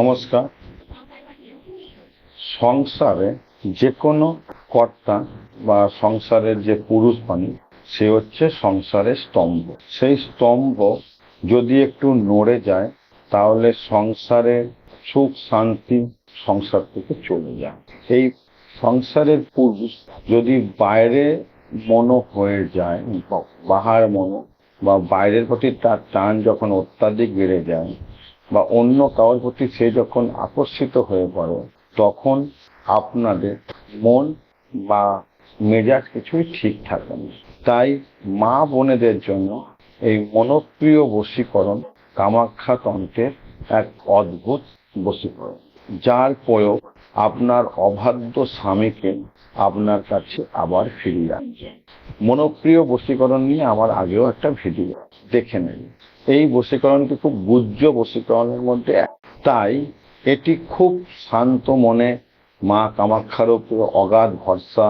নমস্কার। সংসারে যে কোনো কর্তা বা সংসারের যে পুরুষ বাণী, সে হচ্ছে সংসারের স্তম্ভ। সেই স্তম্ভ যদি একটু নড়ে যায়, তাহলে সংসারের সুখ, শান্তি সংসার থেকে চলে যায়। এই সংসারের পুরুষ যদি বাইরে মনো হয়ে যায় বাহার মনো, বা বাইরের প্রতি তার টান যখন অত্যাধিক বেড়ে যায় বা অন্য কারোর প্রতি সে যখন আকর্ষিত হয়ে পড়ে, তখন আপনাদের মন বা মেজাজ কিছুই ঠিক থাকে না। তাই মা বোনেদের জন্য এই মনোপ্রিয় বশীকরণ কামাখ্যা তন্ত্রের এক অদ্ভুত বশীকরণ, যার প্রয়োগ আপনার অবাধ্য স্বামীকে আপনার কাছে আবার ফিরিয়ে আনবে। মনপ্রিয় বশীকরণ নিয়ে আমার আগেও একটা ভিডিও দেখে নেন এই বশীকরণটি খুব গুজ্জ বশীকরণের মধ্যে তাই এটি খুব শান্ত মনে মা কামাক্ষার উপর অগাধ ভরসা,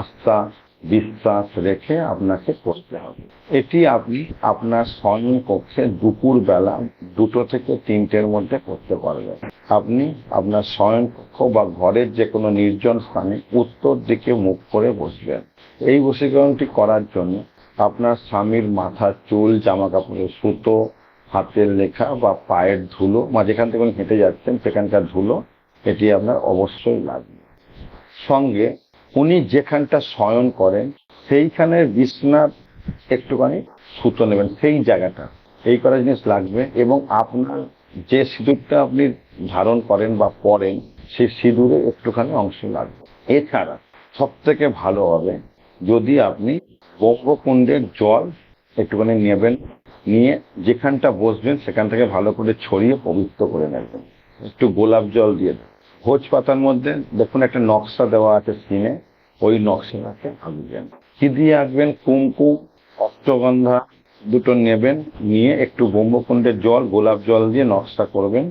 আস্থা, বিশ্বাস রেখে আপনাকে করতে হবে। এটি আপনি আপনার স্বয়ং কক্ষে দুপুর বেলা দুটো থেকে তিনটের মধ্যে করতে পারবেন। আপনি আপনার শয়ন কক্ষ বা ঘরের যে কোনো নির্জন স্থানে উত্তর দিকে মুখ করে বসবেন। এই বশীকরণটি করার জন্য আপনার স্বামীর মাথার চুল জামা কাপড়ের সুতো, হাতের লেখা বা পায়ের ধুলো, বা যেখান থেকে হেঁটে যাচ্ছেন, সেখানকার ধুলো, এটি আপনার অবশ্যই লাগবে। সঙ্গে উনি যেখানটা শয়ন করেন সেইখানের বিছনার একটুখানি সুতো নেবেন, সেই জায়গাটা। এই করা জিনিস লাগবে এবং আপনার যে সিঁদুরটা আপনি ধারণ করেন বা পরেন, সেই সিঁদুরে একটুখানি অংশ লাগবে। এছাড়া সব থেকে ভালো হবে যদি আপনি বঙ্গকুণ্ডের জল একটুখানি নেবেন, নিয়ে যেখানটা বসবেন সেখান থেকে ভালো করে ছড়িয়ে পবিত্র করে নেবেন। একটু গোলাপ জল দিয়ে ভোজ পাতার মধ্যে দেখুন একটা নকশা দেওয়া আছে সিনে, ওই নকশাটাকে আঁকবেন কি দিয়ে আঁকবেন? কুমকুম অষ্টগন্ধা দুটো নেবেন, নিয়ে একটু ব্রহ্মকুণ্ডের জল, গোলাপ জল দিয়ে নকশা করবেন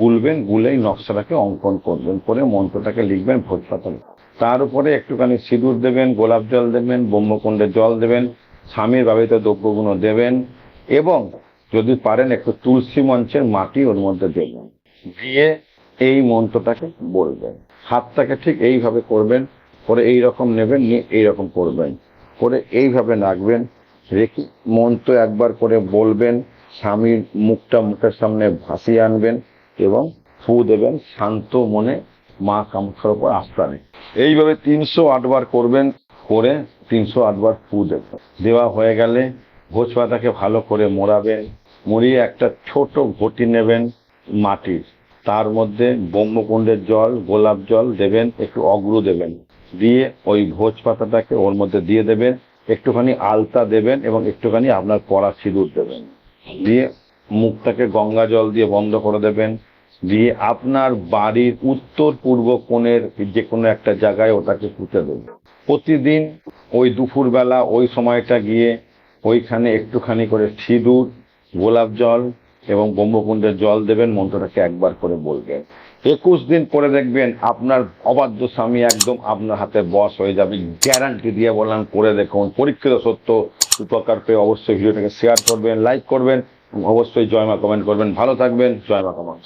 গুলবেন, গুলেই নকশাটাকে অঙ্কন করবেন, করে মন্ত্রটাকে লিখবেন ভোজ পাতার তার উপরে একটুখানি সিঁদুর দেবেন, গোলাপ জল দেবেন ব্রহ্মকুণ্ডের জল দেবেন, স্বামীর ব্যবহৃত দ্রব্যগুলো দেবেন, এবং যদি পারেন একটু তুলসী মঞ্চের মাটি ওর মধ্যে দেবেন। দিয়ে এই মন্ত্রটাকে বলবেন। হাতটাকে ঠিক এইভাবে করবেন, করে এই রকম নেবেন, নিয়ে এইরকম করবেন। করে এইভাবে রাখবেন রেখে মন্ত্র একবার করে বলবেন, স্বামীর মুখটা মুখের সামনে ভাসিয়ে আনবেন, এবং ফু দেবেন শান্ত মনে মা কামাক্ষার উপর আস্থা নেই। এইভাবে তিনশো আটবার করবেন, করে তিনশো আটবার ফু দেবেন। দেওয়া হয়ে গেলে ভোজ পাতাকে ভালো করে মোড়াবেন, মুড়িয়ে একটা ছোট ঘটি নেবেন মাটির। তার মধ্যে ব্রহ্মকুণ্ডের জল, গোলাপ জল দেবেন, একটু অগ্রু দেবেন। দিয়ে ওই ভোজ পাতাটাকে ওর মধ্যে দিয়ে দেবেন, একটুখানি আলতা দেবেন এবং একটুখানি আপনার পরা সিঁদুর দেবেন। দিয়ে মুখটাকে গঙ্গা জল দিয়ে বন্ধ করে দেবেন। দিয়ে আপনার বাড়ির উত্তর পূর্ব কোণের যে কোনো একটা জায়গায় ওটাকে পুঁতে দেবেন প্রতিদিন ওই দুপুরবেলা ওই সময়টা গিয়ে ওইখানে একটুখানি করে সিঁদুর, গোলাপ জল এবং ব্রহ্মকুণ্ডের জল দেবেন, মন্ত্রটাকে একবার করে বলবেন। একুশ দিন পরে দেখবেন আপনার অবাধ্য স্বামী একদম আপনার হাতে বস হয়ে যাবে। গ্যারান্টি দিয়ে বললাম, করে দেখুন। পরীক্ষিত সত্য উপকার পেয়ে অবশ্যই ভিডিওটাকে শেয়ার করবেন, লাইক করবেন, অবশ্যই জয়মা কমেন্ট করবেন। ভালো থাকবেন জয়মা কমেন্ট